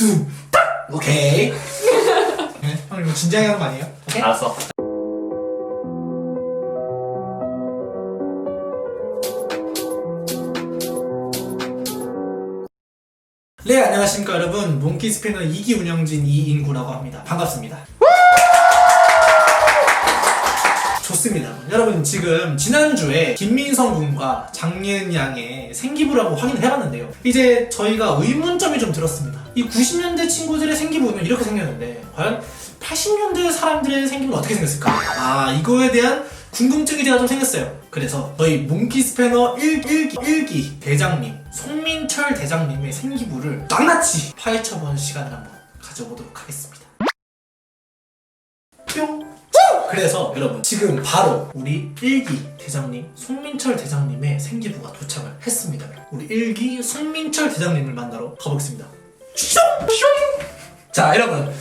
뚱, 딱! 오케이. 네? 형 이거 진지하게 하는 거 아니에요? 오케이? 알았어. 네, 안녕하십니까 여러분. 몽키 스패너 2기 운영진 이인구라고 합니다. 반갑습니다. 좋습니다. 여러분 지금 지난주에 김민성 군과 장예은 양의 생기부를 한번 확인을 해봤는데요. 이제 저희가 의문점이 좀 들었습니다. 이 90년대 친구들의 생기부는 이렇게 생겼는데 과연 80년대 사람들의 생기부는 어떻게 생겼을까? 아 이거에 대한 궁금증이 제가 좀 생겼어요. 그래서 저희 몽키 스패너 1, 1기, 1기 대장님 송민철 대장님의 생기부를 낱낱이 파헤쳐보는 시간을 한번 가져보도록 하겠습니다. 뿅! 그래서 여러분 지금 바로 우리 1기 대장님 송민철 대장님의 생기부가 도착을 했습니다. 우리 1기 송민철 대장님을 만나러 가보겠습니다. 슝! 슝! 자 여러분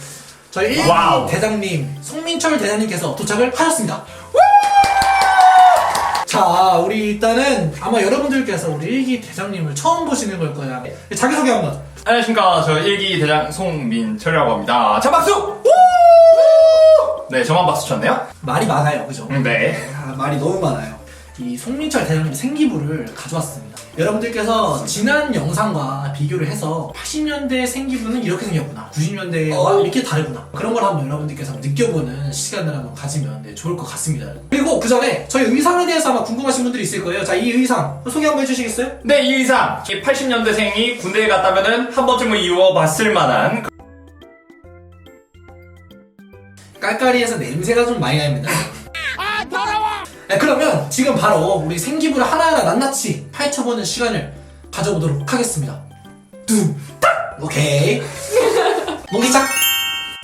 저희 1기 와우. 대장님 송민철 대장님께서 도착을 하셨습니다. 자, 우리 일단은 아마 여러분들께서 우리 1기 대장님을 처음 보시는 걸 거야. 자기소개 한번. 안녕하십니까. 저 1기 대장 송민철이라고 합니다. 자, 박수! 네, 저만 박수 쳤네요. 말이 많아요, 그죠? 음, 네. 아, 말이 너무 많아요. 이 송민철 대장님 생기부를 가져왔습니다. 여러분들께서 지난 영상과 비교를 해서 80년대 생기부는 이렇게 생겼구나. 90년대와 어. 이렇게 다르구나. 그런 걸 한번 여러분들께서 한번 느껴보는 시간을 한번 가지면 네, 좋을 것 같습니다. 그리고 그 전에 저희 의상에 대해서 아마 궁금하신 분들이 있을 거예요. 자, 이 의상 소개 한번 해주시겠어요? 네, 이 의상. 80년대생이 군대에 갔다면은 한 번쯤은 입어봤을 만한 깔깔이에서 냄새가 좀 많이 납니다. 아, 더러워! 네, 그러면 지금 바로 우리 생기부를 하나하나 낱낱이 파헤쳐보는 시간을 가져보도록 하겠습니다. 뚱, 딱! 오케이. 모기장!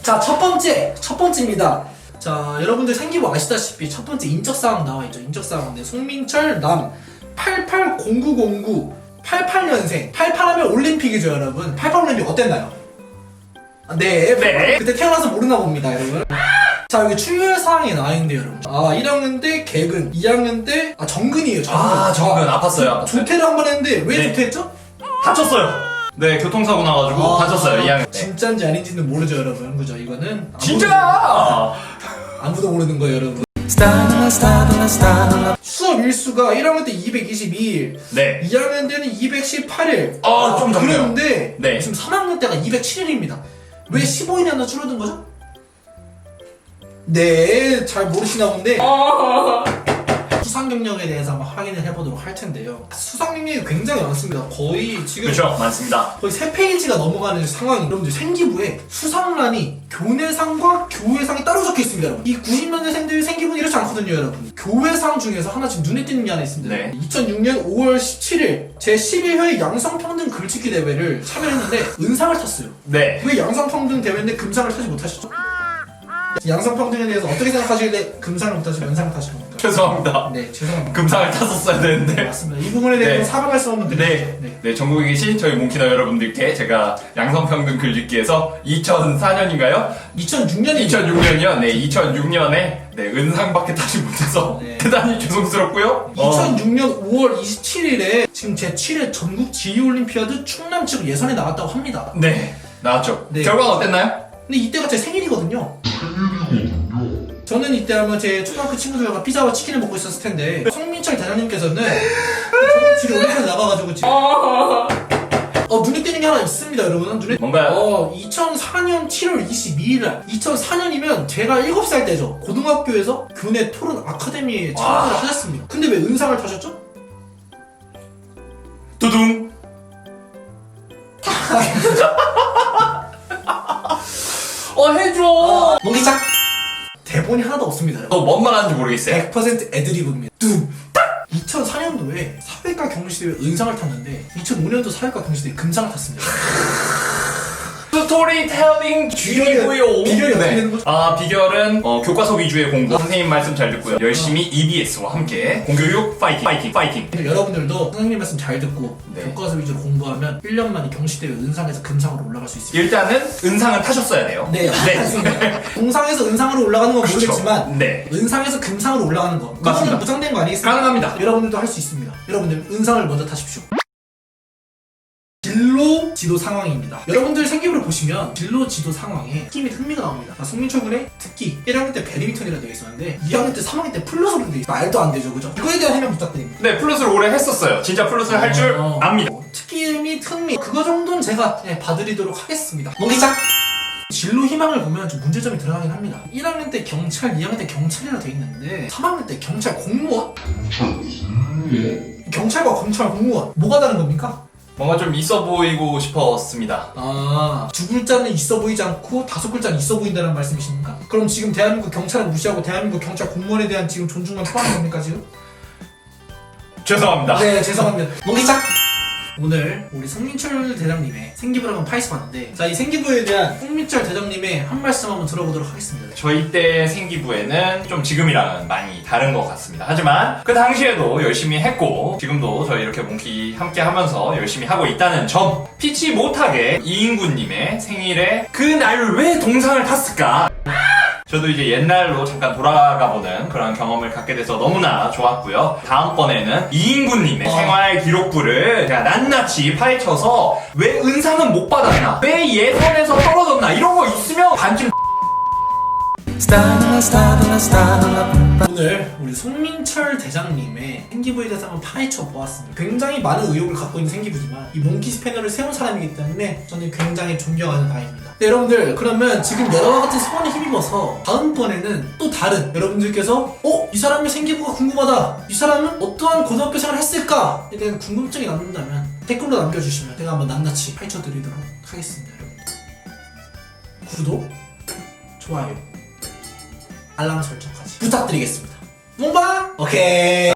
자, 첫 번째, 첫 번째입니다. 자, 여러분들 생기부 아시다시피 첫 번째 인적사항 나와 있죠. 인적사항. 네, 송민철, 남, 880909, 88년생. 88하면 올림픽이죠, 여러분. 88 올림픽 어땠나요? 아, 네, 네. 그때 태어나서 모르나 봅니다, 여러분. 자, 여기 출결 사항이 나와 있는데, 여러분. 아, 1학년 때 개근, 2학년 때, 아, 정근이에요, 정근. 아, 정근. 아팠어요, 아팠어요. 조퇴를 한 번 했는데, 왜 네. 조퇴했죠? 다쳤어요. 네, 교통사고 나가지고 아, 다쳤어요, 2학년 때. 진짜인지 아닌지는 모르죠, 여러분. 그죠? 이거는. 아무도- 진짜! 아무도 모르는 거예요, 여러분. 수업 일수가 1학년 때 222일, 네. 2학년 때는 218일. 아, 좀 적네요. 그랬는데, 네. 지금 3학년 때가 207일입니다. 왜 15일이 하나 줄어든 거죠? 네, 잘 모르시나 본데. 수상 경력에 대해서 한번 확인을 해보도록 할 텐데요. 수상 경력이 굉장히 많습니다. 거의 지금 그렇죠, 많습니다. 거의 세 페이지가 넘어가는 상황이 여러분들 생기부에 수상란이 교내상과 교회상이 따로 적혀 있습니다 여러분 이 90년대생들 생기부는 이렇지 않거든요 여러분 교회상 중에서 하나 지금 눈에 띄는 게 하나 있습니다 네. 2006년 5월 17일 제11회 양성평등 글짓기 대회를 참여했는데 은상을 탔어요 네. 왜 양성평등 대회인데 금상을 타지 못하셨죠? 양성평등에 대해서 어떻게 생각하시길래 금상을 못하시고 은상을 타신 겁니까? 죄송합니다. 네 죄송합니다 금상을 탔었어야 되는데. 맞습니다 이 부분에 대해서 네. 사과 말씀 한번 드리죠 네, 네, 전국에 계신 저희 몽키너 여러분들께 제가 양성평등 글짓기에서 2004년인가요? 2006년에 2006년이요? 네, 2006년에 네, 은상밖에 타지 못해서 네. 대단히 죄송스럽고요. 어, 2006년 5월 27일에 지금 제7회 전국 지휘올림피아드 충남 지역 예선에 나왔다고 합니다. 네, 나왔죠. 네. 결과는 어땠나요? 근데 이때가 제 생일이거든요. 저는 이때 아마 제 초등학교 친구들과 피자와 치킨을 먹고 있었을 텐데 성민철 대장님께서는 지금 올림피아드 나가가지고 지금 어 눈에 띄는 게 하나 있습니다 여러분 눈에 뭔가요? 어 2004년 7월 22일 날 2004년이면 제가 7살 때죠 고등학교에서 교내 토론 아카데미에 참여를 와. 하셨습니다 근데 왜 은상을 타셨죠? 두둥. 어, 해줘! 모기장 대본이 하나도 없습니다 여러분. 너뭔 말하는지 모르겠어요. 100% 애드리브입니다. 뚱! 딱! 2004년도에 사회과 경시대회 은상을 탔는데 2005년도 사회과 경시대회 금상을 탔습니다. 스토리텔링 G고요. 비결이 어떻게 되는 거죠? 아 비결은 어, 교과서 위주의 공부. 선생님 말씀 잘 듣고요. 열심히 EBS와 함께 공교육 파이팅, 파이팅, 파이팅. 여러분들도 선생님 말씀 잘 듣고 네. 교과서 위주로 공부하면 1년 만에 경시대회 은상에서 금상으로 올라갈 수 있습니다. 일단은 은상은 타셨어야 돼요. 네, 맞습니다. 공상에서 은상으로 올라가는 건 그렇죠. 모르겠지만 네. 은상에서 금상으로 올라가는 거 그거는 맞습니다. 보장된 거 아니겠습니까? 가능합니다. 여러분들도 할 수 있습니다. 여러분들 은상을 먼저 타십시오. 진로 지도 상황입니다. 여러분들 생기부를 보시면 진로 지도 상황에 팀이 흥미가 나옵니다. 아, 송민철 군의 특기 1학년 때 배드민턴이라 되어 있었는데 2학년 때 3학년 때 플러스로 되어 있어 말도 안 되죠 그죠? 이거에 대한 해명 부탁드립니다. 네, 플러스를 오래 했었어요. 진짜 플러스를 할 줄 어, 압니다. 어, 특기 및 흥미 그거 정도는 제가 네, 봐드리도록 하겠습니다. 농기장 진로 희망을 보면 좀 문제점이 들어가긴 합니다. 1학년 때 경찰, 2학년 때 경찰이라 돼 있는데 3학년 때 경찰 공무원? 경찰과 검찰 공무원 뭐가 다른 겁니까? 뭔가 좀 있어 보이고 싶었습니다. 아, 두 글자는 있어 보이지 않고 다섯 글자는 있어 보인다는 말씀이십니까? 그럼 지금 대한민국 경찰을 무시하고 대한민국 경찰 공무원에 대한 지금 존중만 표하는 겁니까 지금? 죄송합니다. 네, 죄송합니다. 농기장! 오늘 우리 송민철 대장님의 생기부를 한번 파헤쳐봤는데 자, 이 생기부에 대한 송민철 대장님의 한 말씀 한번 들어보도록 하겠습니다. 저희 때 생기부에는 좀 지금이랑은 많이 다른 것 같습니다. 하지만 그 당시에도 열심히 했고 지금도 저희 이렇게 몽키 함께 하면서 열심히 하고 있다는 점 피치 못하게 이인구님의 생일에 그날 왜 동상을 탔을까? 저도 이제 옛날로 잠깐 돌아가보는 그런 경험을 갖게 돼서 너무나 좋았고요. 다음번에는 이인구님의 어. 생활 기록부를 제가 낱낱이 파헤쳐서 왜 은상은 못 받았나? 왜 예선에서 떨어졌나? 이런 거 있으면 반쯤 오늘 우리 송민철 대장님의 생기부에 대해서 한번 파헤쳐 보았습니다. 굉장히 많은 의욕을 갖고 있는 생기부지만 이 몽키즈 패널을 세운 사람이기 때문에 저는 굉장히 존경하는 바입니다. 네, 여러분들 그러면 지금 여러와 같은 소원에 힘입어서 다음번에는 또 다른 여러분들께서 어? 이 사람의 생기부가 궁금하다. 이 사람은 어떠한 고등학교 생활을 했을까에 대한 궁금증이 남는다면 댓글로 남겨주시면 제가 한번 낱낱이 파헤쳐 드리도록 하겠습니다. 여러분들. 구독, 좋아요, 알람 설정까지 부탁드리겠습니다. 몽바? 오케이.